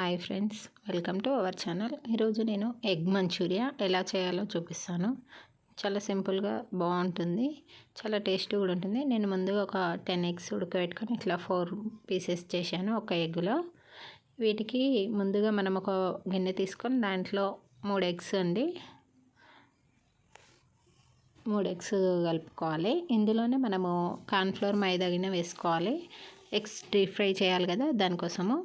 Hi friends welcome to our channel. ఈరోజు నేను egg Manchuria ఎలా చేయాలో చూపిస్తాను. చాలా సింపుల్గా బాగుంటుంది చాలా టేస్ట్ కూడా ఉంటుంది. నేను ముందుగా ఒక టెన్ ఎగ్స్ ఉడకబెట్టుకొని ఇట్లా ఫోర్ పీసెస్ చేశాను ఒక ఎగ్లో. వీటికి ముందుగా మనం ఒక గిన్నె తీసుకొని దాంట్లో మూడు ఎగ్స్ అండి మూడు ఎగ్స్ కలుపుకోవాలి. ఇందులోనే మనము కార్న్ఫ్లోర్ మైదాగిన వేసుకోవాలి. ఎగ్స్ డీప్ ఫ్రై చేయాలి కదా దానికోసము.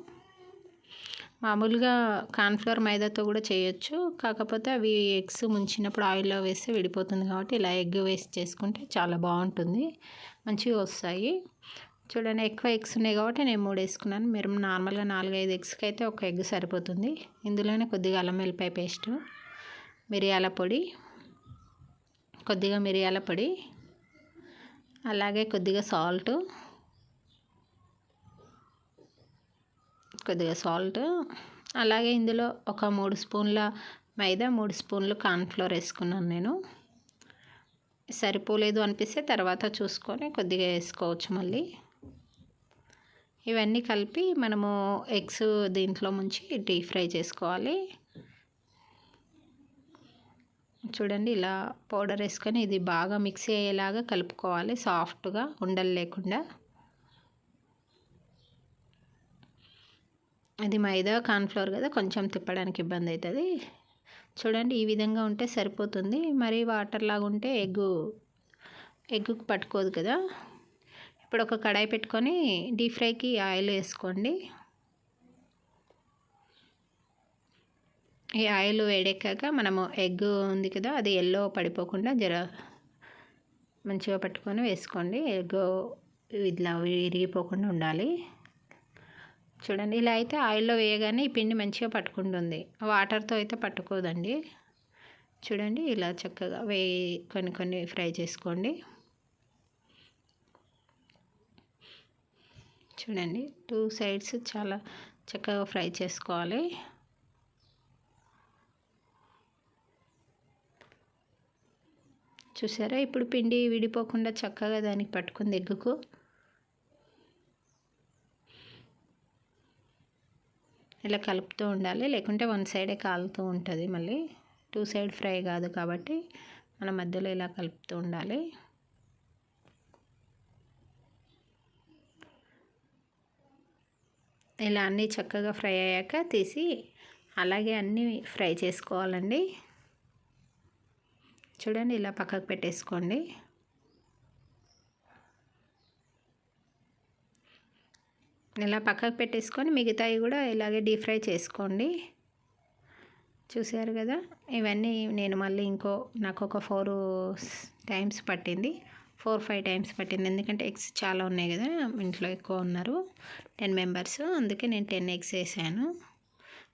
మామూలుగా కార్న్ఫ్లోర్ మైదాతో కూడా చేయొచ్చు. కాకపోతే అవి ఎగ్స్ ముంచినప్పుడు ఆయిల్లో వేస్తే విడిపోతుంది కాబట్టి ఇలా ఎగ్ వేసి చేసుకుంటే చాలా బాగుంటుంది. మంచిగా వస్తాయి. చూడండి ఎక్కువ ఎగ్స్ ఉన్నాయి కాబట్టి నేను మూడు వేసుకున్నాను. మీరు నార్మల్గా నాలుగైదు ఎగ్స్కి అయితే ఒక ఎగ్ సరిపోతుంది. ఇందులోనే కొద్దిగా అల్లం వెల్లిపాయ పేస్ట్ మిరియాల పొడి కొద్దిగా మిరియాల పొడి అలాగే కొద్దిగా సాల్ట్ కొద్దిగా సాల్ట్. అలాగే ఇందులో ఒక మూడు స్పూన్ల మైదా మూడు స్పూన్లు కార్న్ఫ్లోర్ వేసుకున్నాను నేను. సరిపోలేదు అనిపిస్తే తర్వాత చూసుకొని కొద్దిగా వేసుకోవచ్చు మళ్ళీ. ఇవన్నీ కలిపి మనము ఎగ్స్ దీంట్లో ముంచి డీప్ ఫ్రై చేసుకోవాలి. చూడండి ఇలా పౌడర్ వేసుకొని ఇది బాగా మిక్సీ అయ్యేలాగా కలుపుకోవాలి సాఫ్ట్గా ఉండలు లేకుండా. ఇది మైదా కార్న్ఫ్లవర్ కదా కొంచెం తిప్పడానికి ఇబ్బంది అవుతుంది. చూడండి ఈ విధంగా ఉంటే సరిపోతుంది. మరి వాటర్ లాగా ఉంటే ఎగ్గు ఎగ్గుకు పట్టుకోదు కదా. ఇప్పుడు ఒక కడాయి పెట్టుకొని డీప్ ఫ్రైకి ఆయిల్ వేసుకోండి. ఈ ఆయిల్ వేడెక్కాక మనము ఎగ్ ఉంది కదా అది ఎల్లో పడిపోకుండా జర మంచిగా పట్టుకొని వేసుకోండి. ఎగ్ ఇట్లా విరిగిపోకుండా ఉండాలి. చూడండి ఇలా అయితే ఆయిల్లో వేయగానే ఈ పిండి మంచిగా పట్టుకుంటుంది. వాటర్తో అయితే పట్టుకోదండి. చూడండి ఇలా చక్కగా వేయి కొన్ని కొన్ని ఫ్రై చేసుకోండి. చూడండి టూ సైడ్స్ చాలా చక్కగా ఫ్రై చేసుకోవాలి. చూసారా ఇప్పుడు పిండి విడిపోకుండా చక్కగా దానికి పట్టుకుంది ఎగ్గుకు. ఇలా కలుపుతూ ఉండాలి. లేకుంటే వన్ సైడే కాలుతూ ఉంటుంది మళ్ళీ. టూ సైడ్ ఫ్రై కాదు కాబట్టి మన మధ్యలో ఇలా కలుపుతూ ఉండాలి. ఇలా అన్నీ చక్కగా ఫ్రై అయ్యాక తీసి అలాగే అన్నీ ఫ్రై చేసుకోవాలండి. చూడండి ఇలా పక్కకు పెట్టేసుకోండి. ఇలా పక్కకు పెట్టేసుకొని మిగతాయి కూడా ఇలాగే డీప్ ఫ్రై చేసుకోండి. చూసారు కదా? ఇవన్నీ నేను మళ్ళీ ఇంకో నాకు ఒక ఫోర్ టైమ్స్ పట్టింది. ఫోర్ ఫైవ్ టైమ్స్ పట్టింది. ఎందుకంటే ఎగ్స్ చాలా ఉన్నాయి కదా? ఇంట్లో ఎక్కువ ఉన్నారు. Ten members. అందుకే నేను టెన్ ఎగ్స్ వేసాను.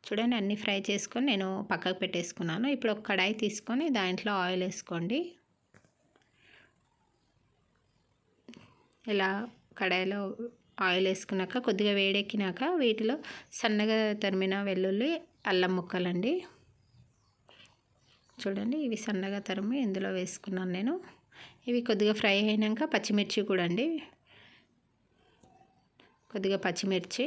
చూడండి అన్నీ ఫ్రై చేసుకొని నేను పక్కకు పెట్టేసుకున్నాను. ఇప్పుడు ఒక కడాయి తీసుకొని దాంట్లో ఆయిల్ వేసుకోండి. ఇలా కడాయిలో ఆయిల్ వేసుకున్నాక కొద్దిగా వేడెక్కినాక వీటిలో సన్నగా తరిమిన వెల్లుల్లి అల్లం ముక్కలండి. చూడండి ఇవి సన్నగా తరిమి ఇందులో వేసుకున్నాను నేను. ఇవి కొద్దిగా ఫ్రై అయినాక పచ్చిమిర్చి కూడా అండి. కొద్దిగా పచ్చిమిర్చి.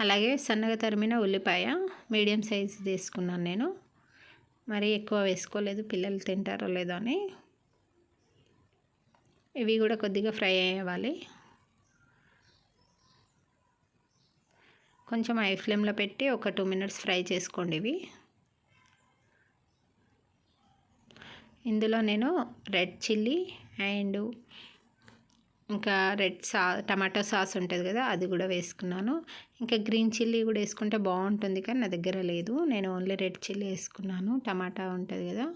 అలాగే సన్నగా తరిమిన ఉల్లిపాయ మీడియం సైజ్ తీసుకున్నాను నేను. మరీ ఎక్కువ వేసుకోలేదు పిల్లలు తింటారో లేదో అని. ఇవి కూడా కొద్దిగా ఫ్రై అయ్యేవాలి. కొంచెం హై ఫ్లేమ్లో పెట్టి ఒక టూ మినిట్స్ ఫ్రై చేసుకోండి ఇవి. ఇందులో నేను రెడ్ చిల్లీ అండ్ ఇంకా రెడ్ సా టమాటో సాస్ ఉంటుంది కదా అది కూడా వేసుకున్నాను. ఇంకా గ్రీన్ చిల్లీ కూడా వేసుకుంటే బాగుంటుంది కానీ నా దగ్గర లేదు. నేను ఓన్లీ రెడ్ చిల్లీ వేసుకున్నాను. టమాటా ఉంటుంది కదా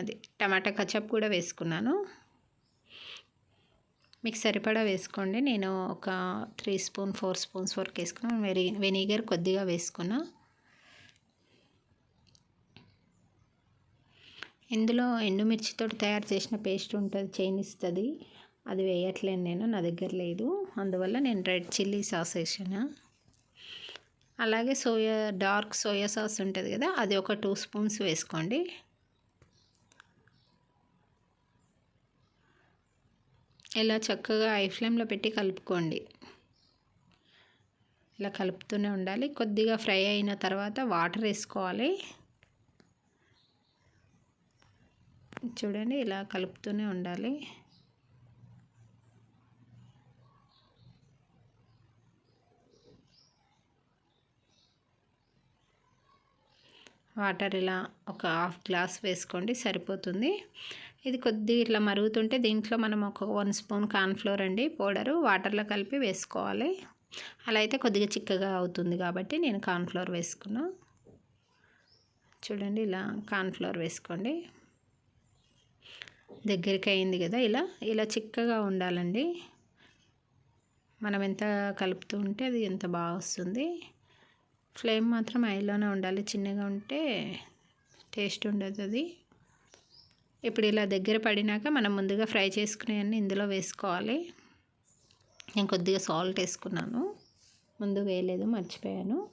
అది టమాటా కచప్ కూడా వేసుకున్నాను. మీకు సరిపడా వేసుకోండి. నేను ఒక త్రీ స్పూన్ ఫోర్ స్పూన్స్ వరకు వేసుకున్నాను వెరీ వెనిగర్ కొద్దిగా వేసుకున్నా. ఇందులో ఎండుమిర్చితో తయారు చేసిన పేస్ట్ ఉంటుంది చేనిస్తుంది అది వేయట్లేను నేను నా దగ్గర లేదు. అందువల్ల నేను రెడ్ చిల్లీ సాస్ వేసాను. అలాగే సోయా డార్క్ సోయా సాస్ ఉంటుంది కదా అది ఒక టూ స్పూన్స్ వేసుకోండి. ఇలా చక్కగా ఐ ఫ్లేమ్లో పెట్టి కలుపుకోండి. ఇలా కలుపుతూనే ఉండాలి. కొద్దిగా ఫ్రై అయిన తర్వాత వాటర్ వేసుకోవాలి. చూడండి ఇలా కలుపుతూనే ఉండాలి. వాటర్ ఇలా ఒక హాఫ్ గ్లాస్ వేసుకోండి సరిపోతుంది. ఇది కొద్దిగా ఇట్లా మరుగుతుంటే దీంట్లో మనం ఒక వన్ స్పూన్ కార్న్ఫ్లోర్ అండి పౌడరు వాటర్లో కలిపి వేసుకోవాలి. అలా అయితే కొద్దిగా చిక్కగా అవుతుంది కాబట్టి నేను కార్న్ఫ్లోర్ వేసుకున్నా. చూడండి ఇలా కార్న్ఫ్లోర్ వేసుకోండి. దగ్గరికి అయింది కదా ఇలా ఇలా చిక్కగా ఉండాలండి. మనం ఎంత కలుపుతూ ఉంటే అది ఎంత బాగా వస్తుంది. ఫ్లేమ్ మాత్రం ఐలోనే ఉండాలి. చిన్నగా ఉంటే టేస్ట్ ఉండదు అది. ఇప్పుడు ఇలా దగ్గర పడినాక మనం ముందుగా ఫ్రై చేసుకునేవన్నీ ఇందులో వేసుకోవాలి. నేను కొద్దిగా సాల్ట్ వేసుకున్నాను. ముందు వేయలేదు మర్చిపోయాను.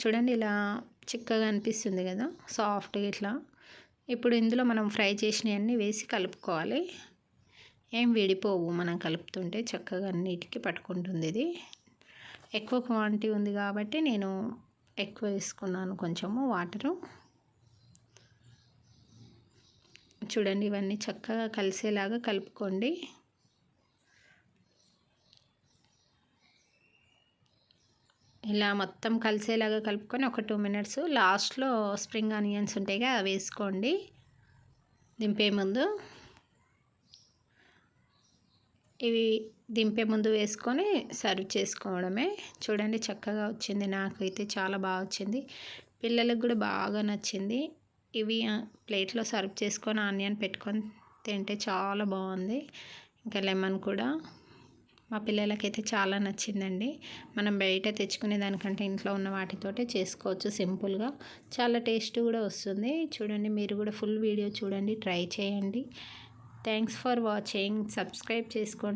చూడండి ఇలా చిక్కగా అనిపిస్తుంది కదా సాఫ్ట్గా ఇట్లా. ఇప్పుడు ఇందులో మనం ఫ్రై చేసినవన్నీ వేసి కలుపుకోవాలి. ఏం విడిపోవు మనం కలుపుతుంటే చక్కగా అన్నిటికీ పట్టుకుంటుంది ఇది. ఎక్కువ క్వాంటిటీ ఉంది కాబట్టి నేను ఎక్కువ వేసుకున్నాను కొంచెము వాటరు. చూడండి ఇవన్నీ చక్కగా కలిసేలాగా కలుపుకోండి. ఇలా మొత్తం కలిసేలాగా కలుపుకొని ఒక టూ మినిట్స్ లాస్ట్లో స్ప్రింగ్ ఆనియన్స్ ఉంటాయి కదా అవి వేసుకోండి. దింపే ముందు. ఇవి దింపే ముందు వేసుకొని సర్వ్ చేసుకోవడమే. చూడండి చక్కగా వచ్చింది. నాకైతే చాలా బాగా వచ్చింది. పిల్లలకు కూడా బాగా నచ్చింది. ఇవి ప్లేట్లో సర్వ్ చేసుకొని ఆనియన్ పెట్టుకొని తింటే చాలా బాగుంది. ఇంకా లెమన్ కూడా. మా పిల్లలకైతే చాలా నచ్చిందండి. మనం బయట తెచ్చుకునే దానికంటే ఇంట్లో ఉన్న వాటితోటే చేసుకోవచ్చు సింపుల్గా. చాలా టేస్ట్ కూడా వస్తుంది. చూడండి మీరు కూడా ఫుల్ వీడియో చూడండి ట్రై చేయండి. Thanks for watching. సబ్స్క్రైబ్ చేసుకోండి.